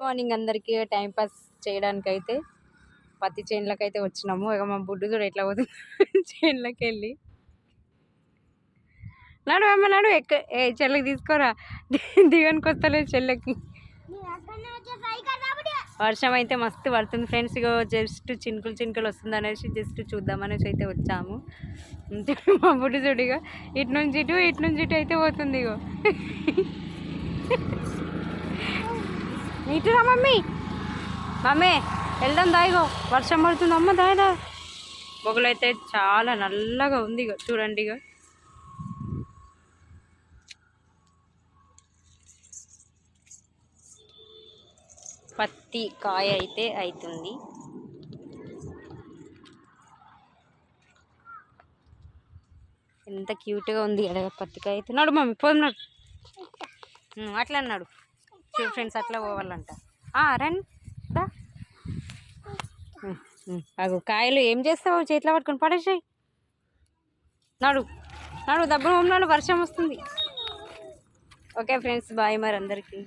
Morning అందరికీ time pass చేయడానికి అయితే పత్తి చేనులకు అయితే వచ్చినాము. ఇక మా బుడ్డు చూడు ఎట్లా పోతుంది. చేన్లకి వెళ్ళి నాడు అమ్మ నాడు ఎక్క ఏ చెల్లెకి తీసుకోరా? దిగనికి వస్తలేదు చెల్లెకి. వర్షం అయితే మస్తు పడుతుంది ఫ్రెండ్స్. ఇగో జస్ట్ చినుకులు చినుకులు వస్తుంది అనేసి జస్ట్ చూద్దాం అనేసి అయితే వచ్చాము. అంతే మా బుడ్డు చూడు ఇక ఇటు నుంచి ఇటు ఇటు నుంచి ఇటు అయితే పోతుంది ఇగో. ఇటు రా మమ్మీ. మమ్మీ వెళ్దాం దాయిగో వర్షం పడుతుంది. అమ్మ దాయిదా బొగులు అయితే చాలా నల్లగా ఉంది ఇగో. చూడండి ఇగో. పత్తి కాయ అయితే అవుతుంది ఎంత క్యూట్గా ఉంది. ఎడగ పత్తికాయ అయితే. నడు మమ్మీ పోతున్నాడు అట్లా అన్నాడు చూడు ఫ్రెండ్స్ అట్లా పోవాలంట. రండి. దా. అగో కాయలు ఏం చేస్తావు చేతిలో పట్టుకొని పడేసాయి. నడు నాడు దబ్బు నాడు వర్షం వస్తుంది. ఓకే ఫ్రెండ్స్ బాయ్ మరి అందరికీ.